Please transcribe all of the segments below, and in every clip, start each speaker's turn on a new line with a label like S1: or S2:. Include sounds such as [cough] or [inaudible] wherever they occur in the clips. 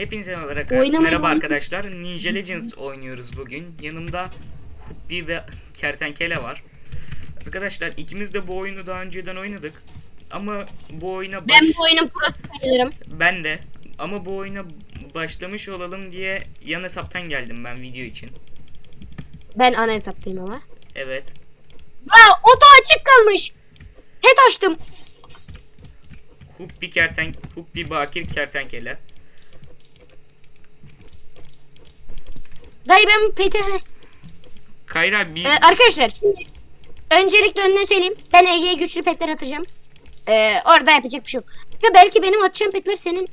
S1: Hepinize merhaba, merhaba arkadaşlar. Ninja Legends oynuyoruz bugün. Yanımda Hubbi ve Kertenkele var. Arkadaşlar ikimiz de bu oyunu daha önceden oynadık. Ama bu oyuna baş...
S2: Ben bu oyunun prosu sayılırım.
S1: Ben de. Ama bu oyuna başlamış olalım diye yan hesaptan geldim ben video için.
S2: Ben ana hesaptayım ama.
S1: Evet.
S2: Aa oto açık kalmış. Head açtım.
S1: Hubbi Kerten Hubbi Bakir Kertenkele.
S2: Dayı ben peti...
S1: Kayra bir
S2: Ee, arkadaşlar şimdi öncelikle önüne söyleyeyim. Ben Ege'ye güçlü petler atacağım. Ee, orada yapacak bir şey yok. Ya belki benim atacağım petler senin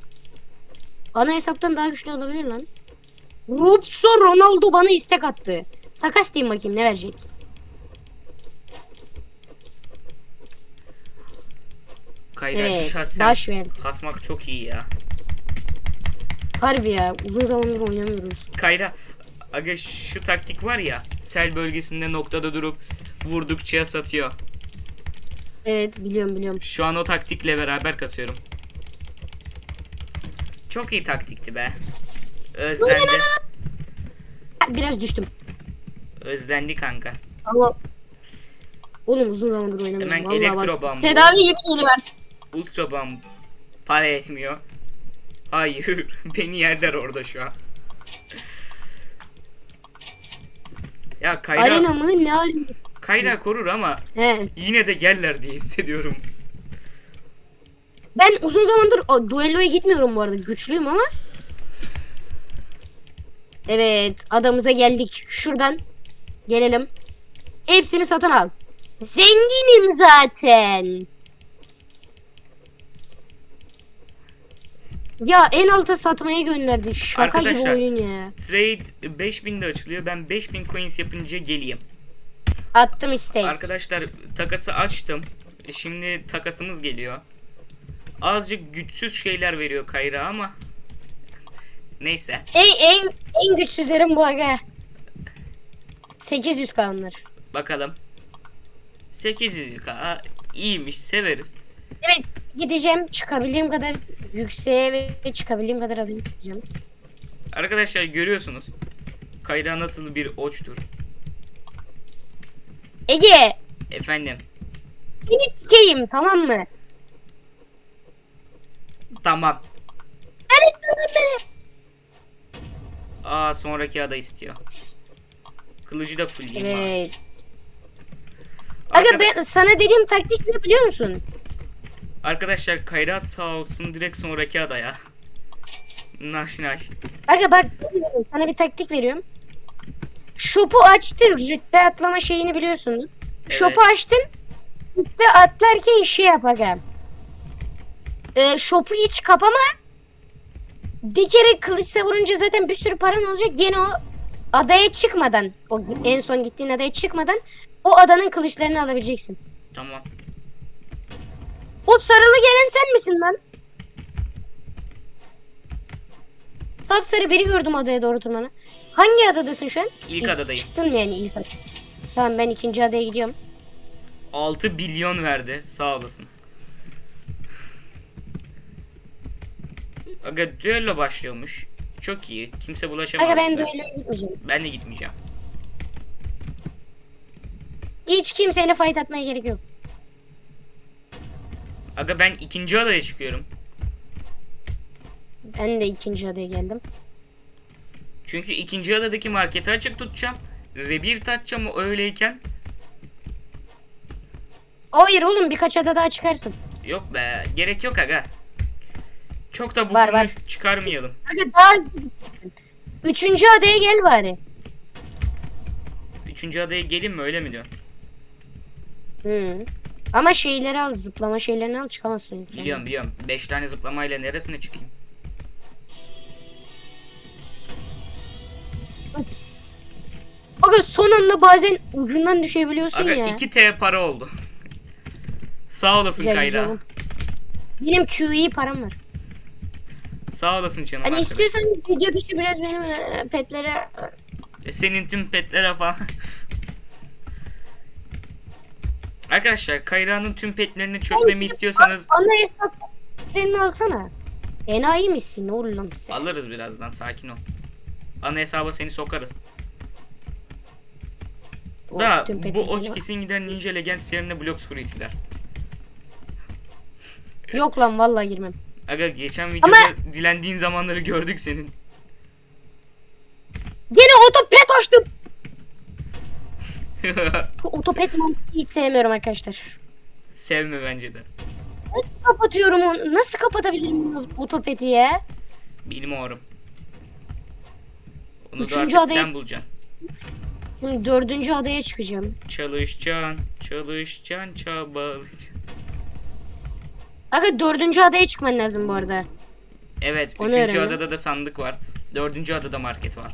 S2: ana hesaptan daha güçlü olabilir lan. Rupso Ronaldo bana istek attı. Takas diyeyim bakayım ne verecek.
S1: Kayra
S2: Evet
S1: şahsen
S2: baş verdi.
S1: kasmak çok iyi ya.
S2: Harbi ya uzun zamandır oynamıyoruz.
S1: Kayra aga şu taktik var ya sel bölgesinde noktada durup vurdukça satıyor.
S2: Evet biliyorum biliyorum.
S1: Şu an o taktikle beraber kasıyorum. Çok iyi taktikti be. Özlendi.
S2: Biraz düştüm.
S1: Özlendi kanka.
S2: Ama Oğlum uzun zamandır oynamıyorum.
S1: Hemen
S2: Vallahi
S1: elektro
S2: bak. Tedavi gibi geliyor.
S1: Ultra bomb para etmiyor. Hayır [laughs] beni yerler orada şu an. Ya Kayra,
S2: Arena mı ne arena?
S1: Kayra korur ama
S2: He.
S1: yine de gelirler diye hissediyorum.
S2: Ben uzun zamandır o, duelloya gitmiyorum bu arada. Güçlüyüm ama. Evet adamıza geldik. Şuradan gelelim. Hepsini satın al. Zenginim zaten. Ya en alta satmaya gönderdi. Şaka gibi
S1: Arkadaşlar,
S2: oyun ya.
S1: Trade 5000'de açılıyor. Ben 5000 coins yapınca geleyim.
S2: Attım istek.
S1: Arkadaşlar takası açtım. E, Şimdi takasımız geliyor. Azıcık güçsüz şeyler veriyor Kayra ama neyse.
S2: En, en, en güçsüzlerim bu aga. 800 kalınır.
S1: Bakalım. 800k iyiymiş severiz.
S2: Evet gideceğim çıkabildiğim kadar yükseğe ve çıkabildiğim kadar alayım gideceğim.
S1: Arkadaşlar görüyorsunuz. Kayra nasıl bir oçtur.
S2: Ege
S1: Efendim.
S2: beni çıkayım tamam mı?
S1: Tamam.
S2: Hadi tamam beni.
S1: Aa sonraki ada istiyor. Kılıcı da fullleyeyim abi.
S2: Evet. Aga
S1: Arkada-
S2: ben sana dediğim taktik ne biliyor musun?
S1: Arkadaşlar Kayra sağ olsun direkt sonraki adaya. Naş naş.
S2: Aga bak sana bir taktik veriyorum. Shop'u açtın rütbe atlama şeyini biliyorsunuz. Shop'u açtın rütbe atlarken şey yap aga. Ee, shop'u hiç kapama. Bir kere kılıç savurunca zaten bir sürü paran olacak. Gene o adaya çıkmadan, o en son gittiğin adaya çıkmadan o adanın kılıçlarını alabileceksin.
S1: Tamam.
S2: O sarılı gelen sen misin lan? Sapsarı biri gördüm adaya doğru tırmanı. Hangi adadasın şu an?
S1: İlk adadayım.
S2: Çıktın mı yani ilk ada? Tamam ben ikinci adaya gidiyorum.
S1: 6 milyon verdi. Sağ olasın. Aga düello başlıyormuş. Çok iyi. Kimse bulaşamaz.
S2: Aga ben
S1: bize.
S2: duelloya gitmeyeceğim.
S1: Ben de gitmeyeceğim.
S2: Hiç kimseyle fight atmaya gerek yok.
S1: Aga ben ikinci adaya çıkıyorum.
S2: Ben de ikinci adaya geldim.
S1: Çünkü ikinci adadaki marketi açık tutacağım. Rebirth açacağım o öyleyken.
S2: Hayır oğlum birkaç ada daha çıkarsın.
S1: Yok be. Gerek yok aga. Çok da bu
S2: Var, var.
S1: çıkarmayalım.
S2: Aga daha hızlı. Üçüncü adaya gel bari.
S1: Üçüncü adaya gelin mi öyle mi diyorsun?
S2: Hı. Ama şeyleri al, zıplama şeylerini al çıkamazsın.
S1: Biliyorum biliyorum. 5 tane zıplamayla neresine çıkayım?
S2: Aga son anda bazen ucundan düşebiliyorsun
S1: Aga
S2: ya.
S1: 2T para oldu. Sağ olasın
S2: Güzel,
S1: Kayra.
S2: oldu. Benim QE param var.
S1: Sağ olasın canım
S2: Hani
S1: arkadaş.
S2: istiyorsan video dışı biraz benim e, petlere
S1: E, Senin tüm petlere falan. Arkadaşlar Kayra'nın tüm petlerini çökmemi istiyorsanız
S2: ana hesap senin alsana. Enayi misin oğlum sen?
S1: Alırız birazdan sakin ol. Ana hesaba seni sokarız.
S2: Of,
S1: da bu oç kesin gider Ninja Legends yerine Blox Fruit'ler.
S2: Yok lan vallahi girmem.
S1: Aga geçen videoda dilendiğin zamanları gördük senin.
S2: Gene otopet açtım. Bu [laughs] otopet mantığı hiç sevmiyorum arkadaşlar.
S1: Sevme bence de.
S2: Nasıl kapatıyorum onu? Nasıl kapatabilirim otopeti ya?
S1: Bilmiyorum. Onu
S2: Üçüncü
S1: da
S2: adayı-
S1: sen bulacaksın.
S2: Şimdi dördüncü adaya çıkacağım.
S1: Çalışacaksın, çalışacaksın, çabalayacaksın.
S2: Aga dördüncü adaya çıkman lazım bu arada.
S1: Evet,
S2: Onu
S1: üçüncü
S2: öğrendim.
S1: adada da sandık var. Dördüncü adada market var.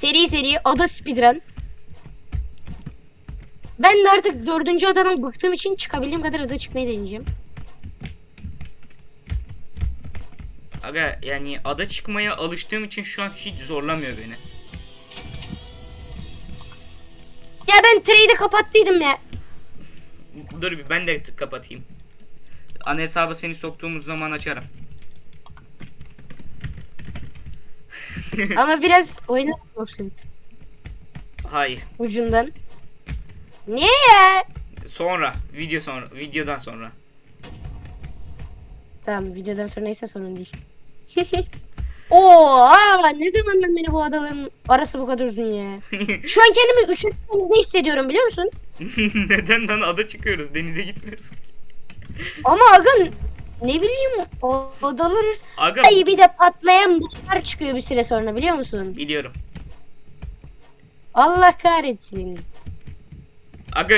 S2: Seri seri ada speedrun. Ben de artık dördüncü adadan bıktığım için çıkabildiğim kadar ada çıkmayı deneyeceğim.
S1: Aga yani ada çıkmaya alıştığım için şu an hiç zorlamıyor beni.
S2: Ya ben trade'i kapattıydım ya.
S1: Dur bir ben de kapatayım. Ana hesaba seni soktuğumuz zaman açarım.
S2: Ama biraz oyna yoksunuz
S1: Hayır.
S2: ucundan. Niye ya?
S1: Sonra, video sonra, videodan sonra.
S2: Tamam videodan sonra neyse sorun değil. [laughs] Oo, aa, ne zamandan beri bu adaların arası bu kadar uzun ya. [laughs] Şu an kendimi üçüncü denizde hissediyorum biliyor musun? [laughs]
S1: Neden lan ada çıkıyoruz, denize gitmiyoruz.
S2: Ama aga ne bileyim o adaları
S1: Aga
S2: Ay bir de patlayan bulutlar çıkıyor bir süre sonra biliyor musun?
S1: biliyorum.
S2: Allah kahretsin.
S1: Aga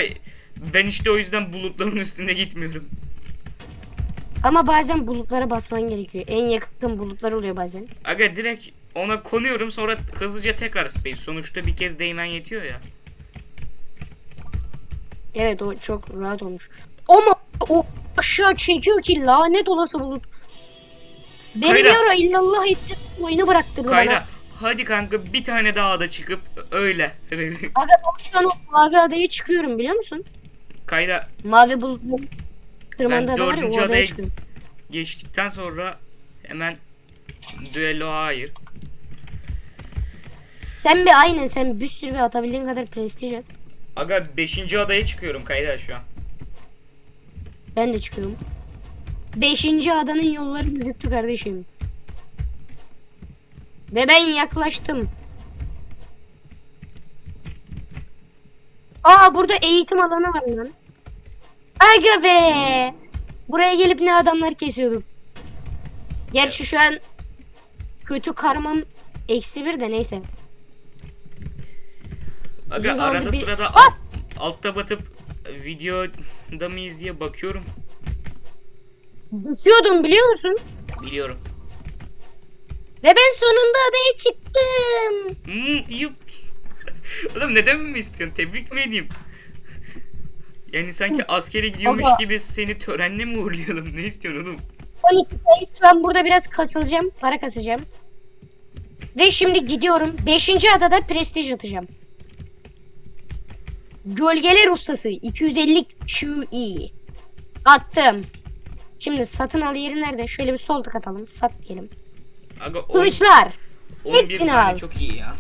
S1: ben işte o yüzden bulutların üstünde gitmiyorum.
S2: Ama bazen bulutlara basman gerekiyor. En yakın bulutlar oluyor bazen.
S1: Aga direkt ona konuyorum sonra hızlıca tekrar space. Sonuçta bir kez değmen yetiyor ya.
S2: Evet o çok rahat olmuş. Ama o aşağı çekiyor ki lanet olası bulut. Beni
S1: Kayra.
S2: bir ara illallah etti oyunu bıraktırdı bana.
S1: Kayra hadi kanka bir tane daha da çıkıp öyle. [laughs]
S2: Aga ben şu an o mavi adaya çıkıyorum biliyor musun?
S1: Kayra
S2: Mavi bulutların kırmanda
S1: Ben
S2: ada var ya o adaya
S1: adaya-
S2: çıkıyorum.
S1: geçtikten sonra hemen düello hayır.
S2: Sen bir aynen sen bir sürü bir atabildiğin kadar prestij at.
S1: Aga 5. adaya çıkıyorum Kayra şu an.
S2: Ben de çıkıyorum. Beşinci adanın yolları gözüktü kardeşim. Ve ben yaklaştım. Aa burada eğitim alanı var lan. Aga be. Buraya gelip ne adamlar kesiyorduk. Gerçi şu an kötü karmam eksi bir de neyse. Uzun zamandır
S1: arada
S2: bir-
S1: sırada alt, altta batıp videoda mıyız diye bakıyorum.
S2: Düşüyordum biliyor musun?
S1: Biliyorum.
S2: Ve ben sonunda adaya çıktım.
S1: Hmm, yup. [laughs] Oğlum neden mi istiyorsun? Tebrik mi edeyim? Yani sanki askere gidiyormuş
S2: Aga.
S1: gibi seni törenle mi uğurlayalım? Ne istiyorsun oğlum?
S2: 12 sayı şu an burada biraz kasılacağım. Para kasacağım. Ve şimdi gidiyorum. 5. adada prestij atacağım. Gölgeler ustası 250 QE. Attım. Şimdi satın al yeri nerede? Şöyle bir sol tık atalım. Sat diyelim.
S1: Aga on-
S2: Kılıçlar,
S1: 11
S2: hepsini
S1: tane
S2: al.
S1: çok iyi ya.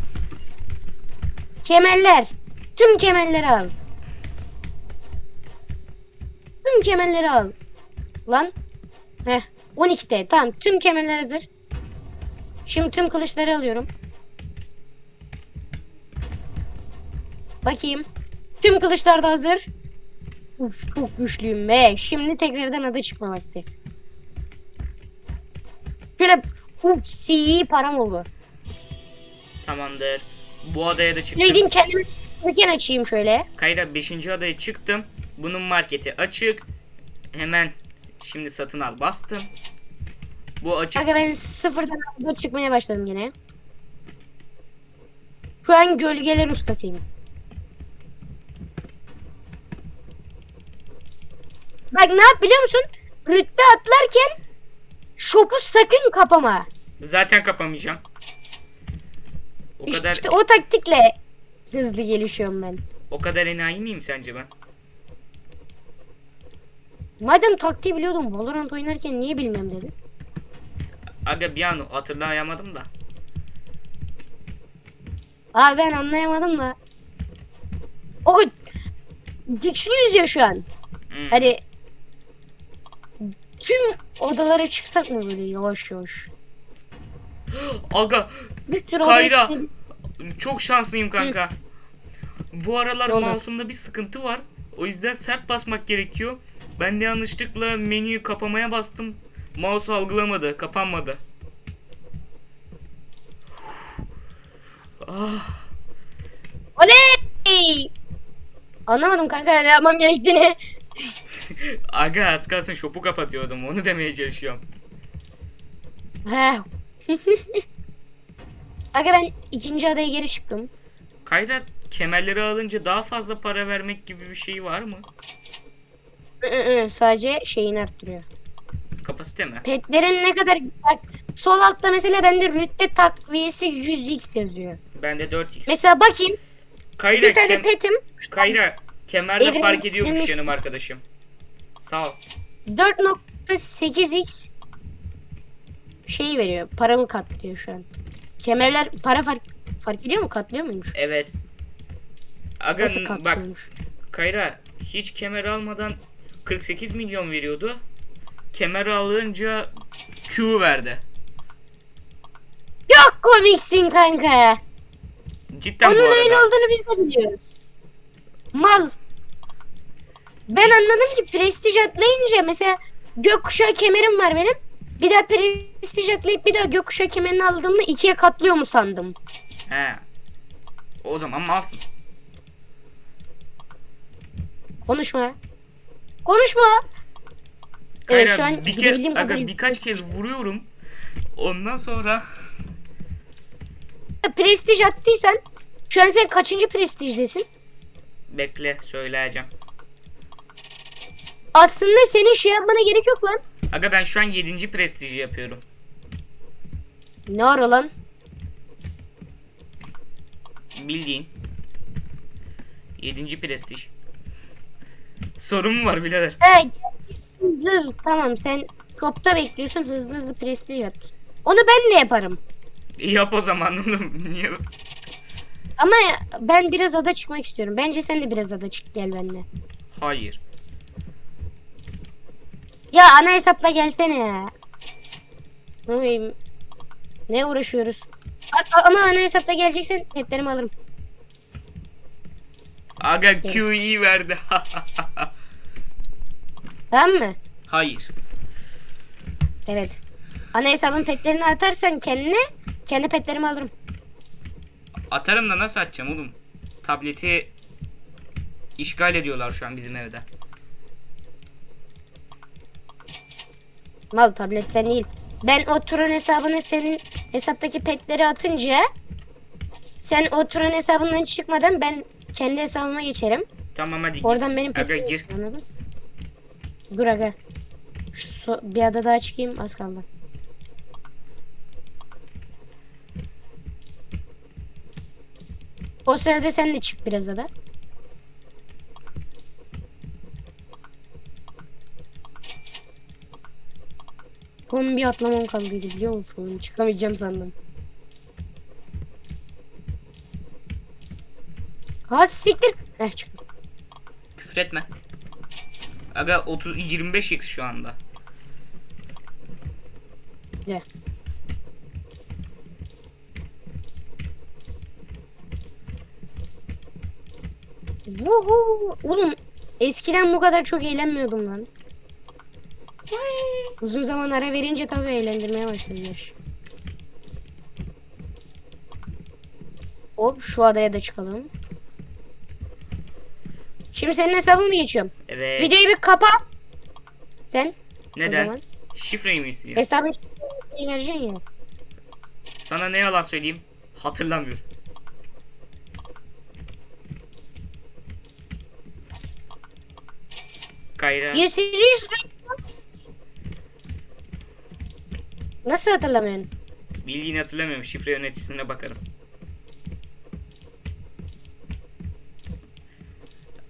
S2: kemerler. Tüm kemerleri al. Tüm kemerleri al. Lan. Heh. 12'de. Tamam. Tüm kemerler hazır. Şimdi tüm kılıçları alıyorum. Bakayım. Tüm kılıçlar da hazır. Uf, çok güçlüyüm be. Şimdi tekrardan adı çıkma vakti. Şöyle upsi param oldu.
S1: Tamamdır. Bu adaya da
S2: Ne
S1: çıktım.
S2: gideyim kendime dükkan açayım şöyle.
S1: Kayra 5. adaya çıktım. Bunun marketi açık. Hemen şimdi satın al bastım. Bu açık.
S2: Aga ben sıfırdan adı çıkmaya başladım yine. Şu an gölgeler ustasıyım. Bak ne yap biliyor musun? Rütbe atlarken şopu sakın kapama.
S1: Zaten kapamayacağım. O kadar
S2: İşte o taktikle hızlı gelişiyorum ben.
S1: o kadar enayi miyim sence ben?
S2: Madem taktiği biliyordum Valorant oynarken niye bilmem dedim.
S1: Aga bir an hatırlayamadım da.
S2: Abi ben anlayamadım da. O güçlüyüz ya şu an.
S1: Hmm.
S2: Hani tüm odalara çıksak mı böyle yavaş yavaş?
S1: Aga
S2: Bir sürü
S1: Kayra.
S2: odaya
S1: çok şanslıyım kanka. Bu aralar
S2: Ne oldu?
S1: mouse'umda bir sıkıntı var. O yüzden sert basmak gerekiyor. Ben de yanlışlıkla menüyü kapamaya bastım. Mouse algılamadı, kapanmadı. Ah,
S2: Oley! Anlamadım kanka ne yapmam gerektiğini.
S1: Aga az kalsın şopu kapatıyordum. Onu demeye çalışıyorum.
S2: He. [laughs] Aga ben ikinci adaya geri çıktım.
S1: Kayra kemerleri alınca daha fazla para vermek gibi bir şey var mı?
S2: Sadece şeyini arttırıyor.
S1: Kapasite mi?
S2: Petlerin ne kadar bak sol altta mesela bende rütbe takviyesi 100x yazıyor.
S1: Bende 4x.
S2: Mesela bakayım
S1: Kayra,
S2: bir tane
S1: kem-
S2: petim
S1: Kayra kemerde
S2: Evrim-
S1: fark ediyormuş canım arkadaşım. Sağ ol.
S2: 4.8x şeyi veriyor. Paramı katlıyor şu an. Kemerler para fark fark ediyor mu? Katlıyor muymuş?
S1: Evet. Aga
S2: Nasıl
S1: bak
S2: katlıyormuş?
S1: Kayra hiç kemer almadan 48 milyon veriyordu. Kemer alınca Q verdi.
S2: Çok komiksin kanka.
S1: Cidden bu
S2: Onun öyle
S1: arada.
S2: olduğunu biz de biliyoruz. Mal. Ben anladım ki prestij atlayınca mesela gökkuşağı kemerim var benim. Bir daha prestij atlayıp bir daha gökkuşağı kemerini aldığımda ikiye katlıyor mu sandım.
S1: He. O zaman malsın.
S2: Konuşma. Konuşma. Evet
S1: Kayra,
S2: şu an
S1: bir
S2: gidebildiğim
S1: aga,
S2: kadar
S1: birkaç kez vuruyorum. Ondan sonra
S2: prestij attıysan şu an sen kaçıncı prestijdesin?
S1: Bekle söyleyeceğim.
S2: Aslında senin şey yapmana gerek yok lan.
S1: Aga ben şu an 7. prestiji yapıyorum.
S2: Ne ara lan?
S1: Bildiğin. 7. prestij. Sorun mu var birader?
S2: He, hızlı hızlı tamam sen topta bekliyorsun hızlı hızlı prestij yap. Onu ben de yaparım.
S1: Yap o zaman oğlum. [laughs] Niye?
S2: Ama ben biraz ada çıkmak istiyorum. Bence sen de biraz ada çık gel benimle.
S1: Hayır.
S2: Ya ana hesapla gelsene ya. Ne bileyim, Ne uğraşıyoruz? A- ama ana hesapla geleceksen petlerimi alırım.
S1: Aga Q iyi verdi. [laughs]
S2: Tamam mı?
S1: Hayır.
S2: Evet. Ana hesabın petlerini atarsan kendine kendi petlerimi alırım.
S1: Atarım da nasıl atacağım oğlum? Tableti işgal ediyorlar şu an bizim evde.
S2: Mal tabletten değil. Ben o Turan hesabına senin hesaptaki petleri atınca sen o Turan hesabından çıkmadan ben kendi hesabıma geçerim.
S1: Tamam hadi.
S2: Oradan benim
S1: Aga gir.
S2: anladın? Dur aga. Şu so- bir ada daha çıkayım az kaldı. O sırada sen de çık biraz ada. Son bir atlamam kaldıydı biliyor musun? Çıkamayacağım sandım. Ha siktir. Heh çıktım.
S1: Küfretme. Aga 30 25x şu anda.
S2: Gel. Vuhu. Oğlum eskiden bu kadar çok eğlenmiyordum lan. Uzun zaman ara verince tabii eğlendirmeye başladılar. Hop şu adaya da çıkalım. Şimdi senin hesabını mı geçiyorum?
S1: Evet.
S2: Videoyu bir kapa. Sen
S1: Neden? Şifreyi mi isteyeceğim?
S2: Hesabın şifresini vereceksin ya.
S1: Sana ne yalan söyleyeyim? Hatırlamıyorum. Kayra.
S2: You serious? Nasıl hatırlamıyorsun?
S1: Bildiğini hatırlamıyorum. Şifre yöneticisine bakarım.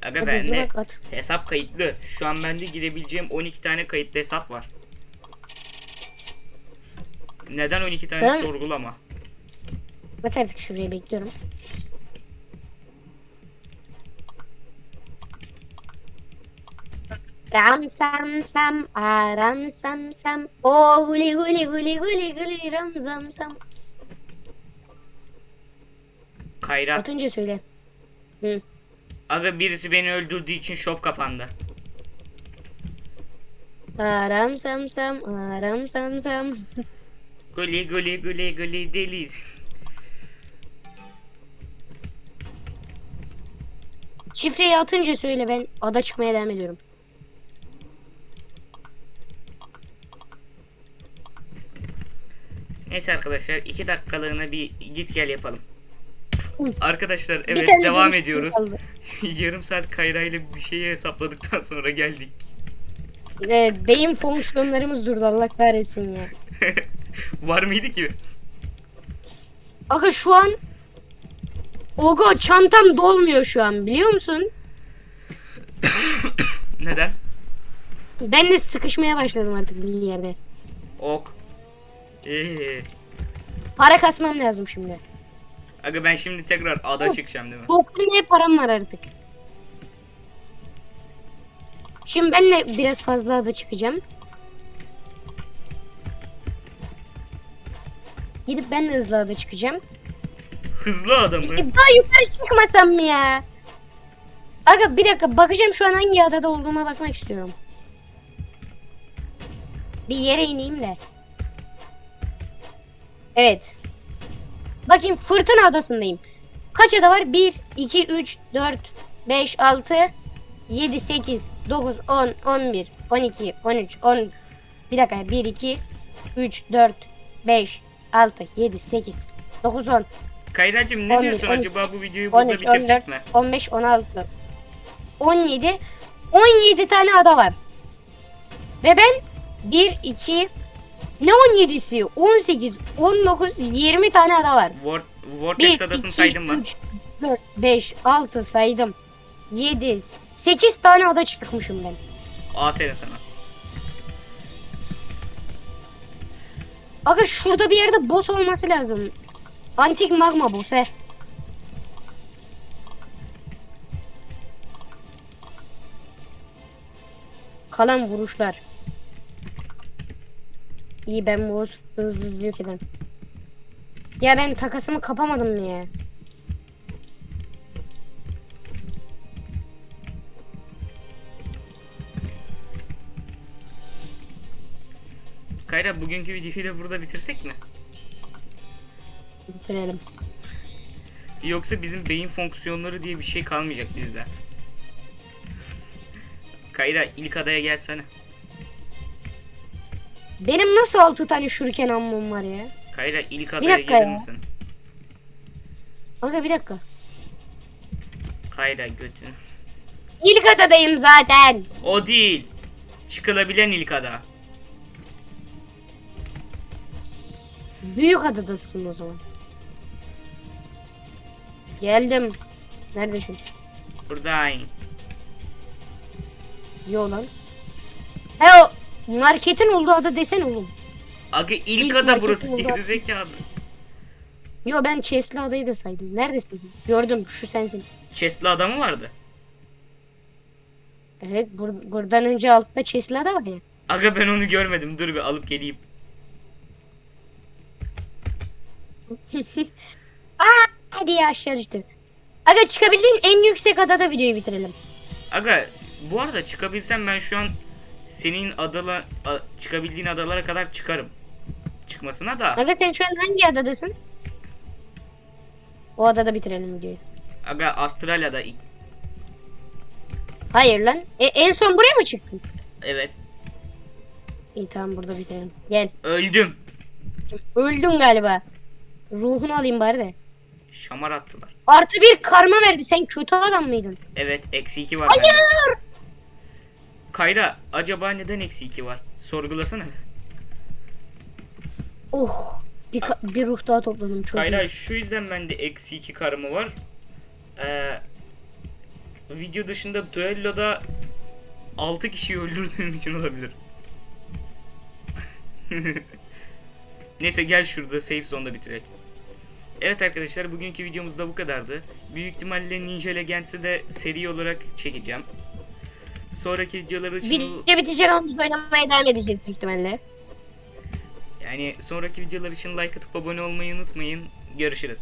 S1: Aga bende hesap kayıtlı. Şu an bende girebileceğim 12 tane kayıtlı hesap var. Neden 12 tane
S2: Ben-
S1: sorgulama.
S2: At artık şuraya bekliyorum. Ram sam sam aram sam sam o guli guli guli guli guli ram zam sam.
S1: Kayra.
S2: Atınca söyle. Hı.
S1: Aga birisi beni öldürdüğü için shop kapandı.
S2: Aram sam sam aram sam sam.
S1: Guli guli guli guli deli.
S2: Şifreyi atınca söyle ben ada çıkmaya devam ediyorum.
S1: Neyse arkadaşlar 2 dakikalığına bir git gel yapalım.
S2: Uy.
S1: Arkadaşlar evet devam ediyoruz. [laughs] Yarım saat Kayra ile bir şeyi hesapladıktan sonra geldik.
S2: Evet, beyin fonksiyonlarımız durdu Allah kahretsin ya. [laughs]
S1: Var mıydı ki?
S2: Aga şu an Ogo çantam dolmuyor şu an biliyor musun? [coughs]
S1: Neden?
S2: Ben de sıkışmaya başladım artık bir yerde.
S1: Ok. Ee,
S2: Para kasmam lazım şimdi.
S1: aga ben şimdi tekrar ada çıkacağım değil mi?
S2: 9 ne param var artık. Şimdi ben de biraz fazla da çıkacağım. Gidip ben de hızlı ada çıkacağım.
S1: Hızlı adamı.
S2: E, Daha yukarı çıkmasam mı ya? Aga bir dakika bakacağım şu an hangi adada olduğuma bakmak istiyorum. Bir yere ineyim de. Evet. Bakayım fırtına adasındayım. Kaç ada var? 1, 2, 3, 4, 5, 6, 7, 8, 9, 10, 11, 12, 13, 10. Bir dakika. 1, 2, 3, 4, 5, 6, 7, 8, 9, 10.
S1: Kayracım ne
S2: 11,
S1: diyorsun
S2: 12,
S1: acaba bu videoyu burada
S2: 13,
S1: bitirsek
S2: 14,
S1: mi?
S2: 15, 16, 17, 17 tane ada var. Ve ben 1, 2, ne 17'si? 18, 19, 20 tane ada var.
S1: Vor
S2: 1,
S1: Vortex
S2: 2,
S1: adasını saydın mı?
S2: 3, 4, 5, 6 saydım. 7, 8 tane ada çıkmışım ben.
S1: Aferin sana.
S2: Aga şurada bir yerde boss olması lazım. Antik magma boss he. Kalan vuruşlar. İyi ben bu hızlı hızlı yok ederim. Ya ben takasımı kapamadım ya?
S1: Kayra bugünkü videoyu da burada bitirsek mi?
S2: Bitirelim.
S1: Yoksa bizim beyin fonksiyonları diye bir şey kalmayacak bizde. Kayra ilk adaya gelsene.
S2: Benim nasıl 6 tane şuriken ammum var ya?
S1: Kayra ilk adaya
S2: dakika
S1: gelir
S2: ya.
S1: misin?
S2: Aga bir dakika.
S1: Kayra götün.
S2: İlk adadayım zaten.
S1: O değil. Çıkılabilen ilk ada.
S2: Büyük adadasın o zaman. Geldim. Neredesin?
S1: Buradayım.
S2: Yo lan. He o marketin olduğu ada desen oğlum.
S1: Aga ilk,
S2: İlk
S1: ada
S2: marketin
S1: burası
S2: oldu.
S1: gerizekalı.
S2: Yo ben Chest'li adayı da saydım. Neredesin? Gördüm şu sensin.
S1: Chest'li ada mı vardı?
S2: Evet bur- buradan önce altta Chest'li ada var ya.
S1: Aga ben onu görmedim. Dur bir alıp geleyim. [laughs]
S2: Aa, hadi ya aşağı düştü. Aga çıkabildiğin en yüksek adada videoyu bitirelim.
S1: Aga bu arada çıkabilsem ben şu an senin adala a- çıkabildiğin adalara kadar çıkarım. Çıkmasına da.
S2: Aga sen şu an hangi adadasın? O adada bitirelim videoyu.
S1: Aga Astralya'da
S2: Hayır lan. E, en son buraya mı çıktın?
S1: evet
S2: İyi tamam burada bitirelim. Gel.
S1: öldüm.
S2: Öldüm galiba. Ruhunu alayım bari de.
S1: Şamar attılar.
S2: Artı bir karma verdi. Sen kötü adam mıydın?
S1: Evet eksi 2 var.
S2: Hayır.
S1: bende. Kayra acaba neden eksi 2 var? Sorgulasana.
S2: Oh. Bir, ka- bir ruh daha topladım. Çok
S1: Kayra
S2: iyi.
S1: şu yüzden bende eksi 2 karımı var. Ee, video dışında düelloda 6 kişiyi öldürdüğüm [laughs] için olabilir. [laughs] Neyse gel şurada safe zone'da bitirelim. Evet arkadaşlar bugünkü videomuz da bu kadardı. Büyük ihtimalle Ninja Legends'i de seri olarak çekeceğim. Sonraki videolar için
S2: Video bitecek ama biz oynamaya devam edeceğiz büyük ihtimalle.
S1: yani sonraki videolar için like atıp abone olmayı unutmayın. Görüşürüz.